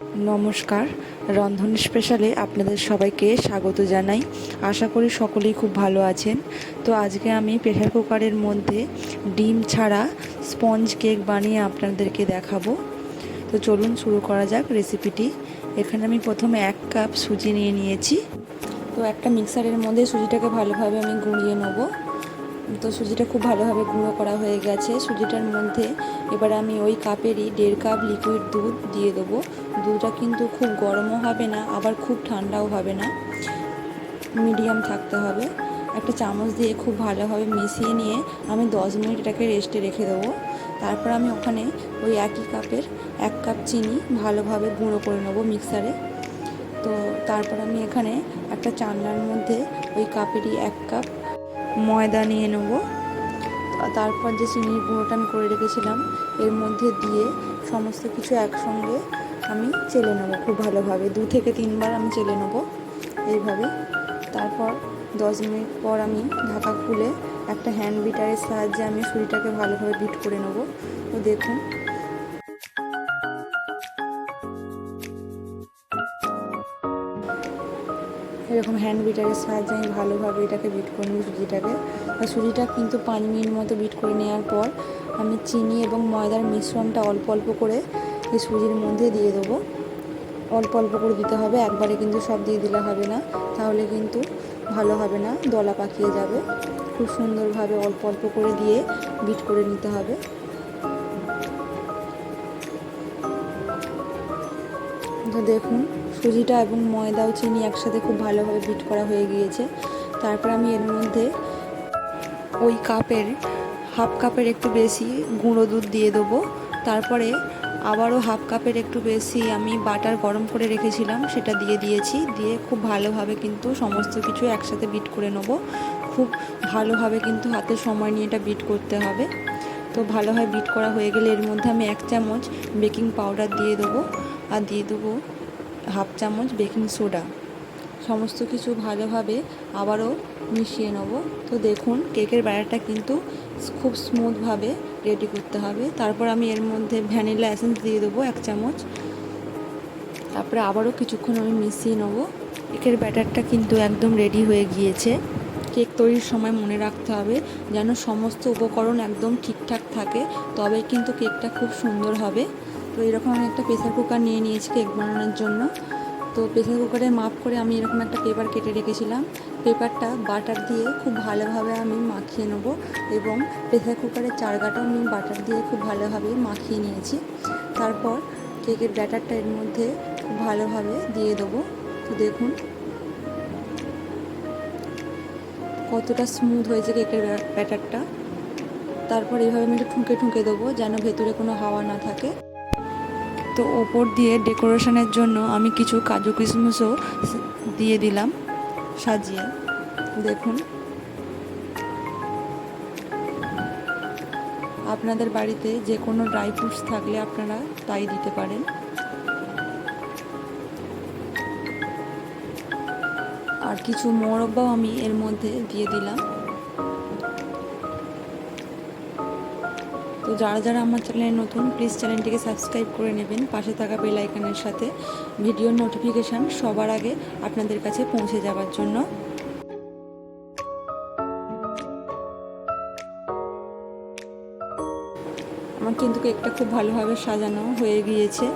নমস্কার, রন্ধন স্পেশালে আপনাদের সবাইকে স্বাগত জানাই। আশা করি সকলেই খুব ভালো আছেন। তো আজকে আমি প্রেশার কুকারের মধ্যে ডিম ছাড়া স্পঞ্জ কেক বানিয়ে আপনাদেরকে দেখাবো। তো চলুন শুরু করা যাক রেসিপিটি। এখানে আমি প্রথমে এক কাপ সুজি নিয়ে নিয়েছি। তো একটা মিক্সারের মধ্যে সুজিটাকে ভালোভাবে আমি গুঁড়িয়ে নেব। তো সুজিটা খুব ভালোভাবে গুঁড়ো করা হয়ে গেছে। সুজিটার মধ্যে এবার আমি ওই কাপেরই দেড় কাপ লিকুইড দুধ দিয়ে দেবো। দুধটা কিন্তু খুব গরমও হবে না, আবার খুব ঠান্ডাও হবে না। মিডিয়াম থাকতে হবে। একটা চামচ দিয়ে খুব ভালোভাবে মিশিয়ে নিয়ে আমি দশ মিনিট এটাকে রেস্টে রেখে দেবো। তারপর আমি ওখানে ওই একই কাপের এক কাপ চিনি ভালোভাবে গুঁড়ো করে নেব মিক্সারে তো তারপর আমি এখানে একটা চান্নার মধ্যে ওই কাপেরই এক কাপ ময়দা নিয়ে নেব। তারপর যে চিনির গুঁড়োটা আমি করে রেখেছিলাম, এর মধ্যে দিয়ে সমস্ত কিছু একসঙ্গে আমি চেলে নেব খুব ভালোভাবে। দু থেকে তিনবার আমি চেলে নেব এইভাবে। তারপর দশ মিনিট পর আমি ঢাকা খুলে একটা হ্যান্ড বিটারের সাহায্যে আমি সুরিটাকে ভালোভাবে বিট করে নেব। তো দেখুন। এরকম হ্যান্ড বিটারের সাহায্যে আমি ভালোভাবে এটাকে বিট করে নিই সুজিটাকে আর সুজিটা কিন্তু পাঁচ মিনিট মতো বিট করে নেওয়ার পর আমি চিনি এবং ময়দার মিশ্রণটা অল্প অল্প করে এই সুজির মধ্যে দিয়ে দেবো। অল্প অল্প করে দিতে হবে, একবারে কিন্তু সব দিয়ে দিলে হবে না। তাহলে কিন্তু ভালো হবে না, দলা পাকিয়ে যাবে। খুব সুন্দরভাবে অল্প অল্প করে দিয়ে বিট করে নিতে হবে। তো দেখুন, সুজিটা এবং ময়দা ও চিনি একসাথে খুব ভালোভাবে বিট করা হয়ে গিয়েছে। তারপর আমি এর মধ্যে ওই কাপের, হাফ কাপের একটু বেশি গুঁড়ো দুধ দিয়ে দেবো। তারপরে আবারও হাফ কাপের একটু বেশি আমি বাটার গরম করে রেখেছিলাম, সেটা দিয়ে দিয়েছি। দিয়ে খুব ভালোভাবে কিন্তু সমস্ত কিছু একসাথে বিট করে নেব। খুব ভালোভাবে কিন্তু হাতে সময় নিয়ে এটা বিট করতে হবে। তো ভালোভাবে বিট করা হয়ে গেলে এর মধ্যে আমি এক চামচ বেকিং পাউডার দিয়ে দেবো। আর দিয়ে দেবো হাফ চামচ বেকিং সোডা সমস্ত কিছু ভালোভাবে আবারও মিশিয়ে নেব। তো দেখুন, কেকের ব্যাটারটা কিন্তু খুব স্মুথভাবে রেডি করতে হবে। তারপর আমি এর মধ্যে ভ্যানিলা এসেন্স দিয়ে দেবো এক চামচ। তারপরে আবারও কিছুক্ষণ আমি মিশিয়ে নেব। কেকের ব্যাটারটা কিন্তু একদম রেডি হয়ে গিয়েছে। কেক তৈরির সময় মনে রাখতে হবে যেন সমস্ত উপকরণ একদম ঠিকঠাক থাকে তবে কিন্তু কেকটা খুব সুন্দর হবে। তো এরকম আমি একটা প্রেসার কুকার নিয়ে নিয়েছি কেক বানানোর জন্য। তো প্রেসার কুকারে মাপ করে আমি এরকম একটা পেপার কেটে রেখেছিলাম। পেপারটা বাটার দিয়ে খুব ভালোভাবে আমি মাখিয়ে নেব এবং প্রেসার কুকারের চারগাটাও আমি বাটার দিয়ে খুব ভালোভাবে মাখিয়ে নিয়েছি। তারপর কেকের ব্যাটারটা এর মধ্যে খুব ভালোভাবে দিয়ে দেবো। তো দেখুন, কতটা স্মুথ হয়েছে কেকের ব্যাটারটা। তারপর এইভাবে আমি একটু ঠুঁকে ঠুঁকে দেবো যেন ভেতরে কোনো হাওয়া না থাকে। তো ওপর দিয়ে ডেকোরেশনের জন্য আমি কিছু কাজু কিশমিশও দিয়ে দিলাম সাজিয়ে। দেখুন। আপনাদের বাড়িতে যে কোনো ড্রাই ফ্রুটস থাকলে আপনারা তাই দিতে পারেন। আর কিছু মোরব্বাও আমি এর মধ্যে দিয়ে দিলাম। তো যারা যারা আমার চ্যানেলে নতুন প্লিজ চ্যানেলটিকে সাবস্ক্রাইব করে নেবেন। পাশে থাকা বেল আইকনের সাথে ভিডিওর নোটিফিকেশান সবার আগে আপনাদের কাছে পৌঁছে যাওয়ার জন্য। আমার কিন্তু কেকটা খুব ভালোভাবে সাজানো হয়ে গিয়েছে।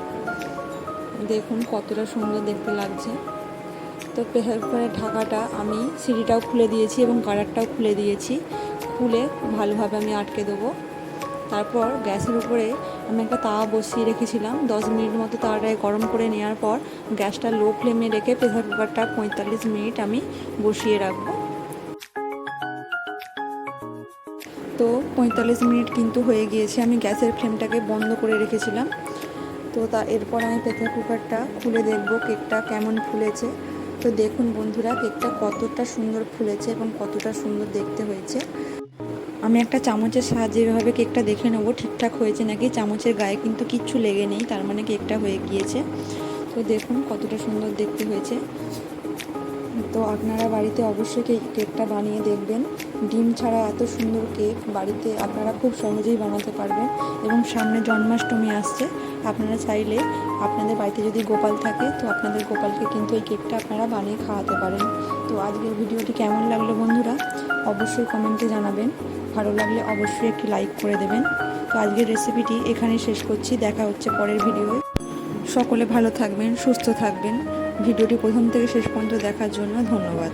দেখুন কতটা সুন্দর দেখতে লাগছে। তো প্রেসার কুকারের ঢাকাটা আমি সিঁড়িটাও খুলে দিয়েছি এবং কালারটাও খুলে দিয়েছি। খুলে ভালোভাবে আমি আটকে দেবো। তারপর গ্যাসের উপরে আমি একটা তাওয়া বসিয়ে রেখেছিলাম। দশ মিনিট মতো তাওয়াটায় গরম করে নেওয়ার পর গ্যাসটা লো ফ্লেমে রেখে প্রেসার কুকারটা পঁয়তাল্লিশ মিনিট আমি বসিয়ে রাখব। তো পঁয়তাল্লিশ মিনিট কিন্তু হয়ে গিয়েছে। আমি গ্যাসের ফ্লেমটাকে বন্ধ করে রেখেছিলাম। তো তা এরপর আমি প্রেসার কুকারটা খুলে দেখব কেকটা কেমন ফুলেছে। তো দেখুন বন্ধুরা, কেকটা কতটা সুন্দর ফুলেছে এবং কতটা সুন্দর দেখতে হয়েছে। আমি একটা চামচের সাহায্যে এভাবে কেকটা দেখে নেব, ঠিকঠাক হয়েছে নাকি? চামচের গায়ে কিন্তু কিচ্ছু লেগে নেই, তার মানে কেকটা হয়ে গিয়েছে। তো দেখুন কতটা সুন্দর দেখতে হয়েছে। তো আপনারা বাড়িতে অবশ্যই কেক কেকটা বানিয়ে দেখবেন। ডিম ছাড়া এত সুন্দর কেক বাড়িতে আপনারা খুব সহজেই বানাতে পারবেন এবং সামনে জন্মাষ্টমী আসছে। আপনারা চাইলে আপনাদের বাড়িতে যদি গোপাল থাকে, তো আপনাদের গোপালকে কিন্তু এই কেকটা আপনারা বানিয়ে খাওয়াতে পারেন। তো আজকের ভিডিওটি কেমন লাগল বন্ধুরা? অবশ্যই কমেন্টে জানাবেন। ভালো লাগলে অবশ্যই একটি লাইক করে দেবেন। তো আজকের রেসিপিটি এখানে শেষ করছি। দেখা হচ্ছে পরের ভিডিওয়ে সকলে ভালো থাকবেন, সুস্থ থাকবেন। ভিডিওটি প্রথম থেকে শেষ পর্যন্ত দেখার জন্য ধন্যবাদ।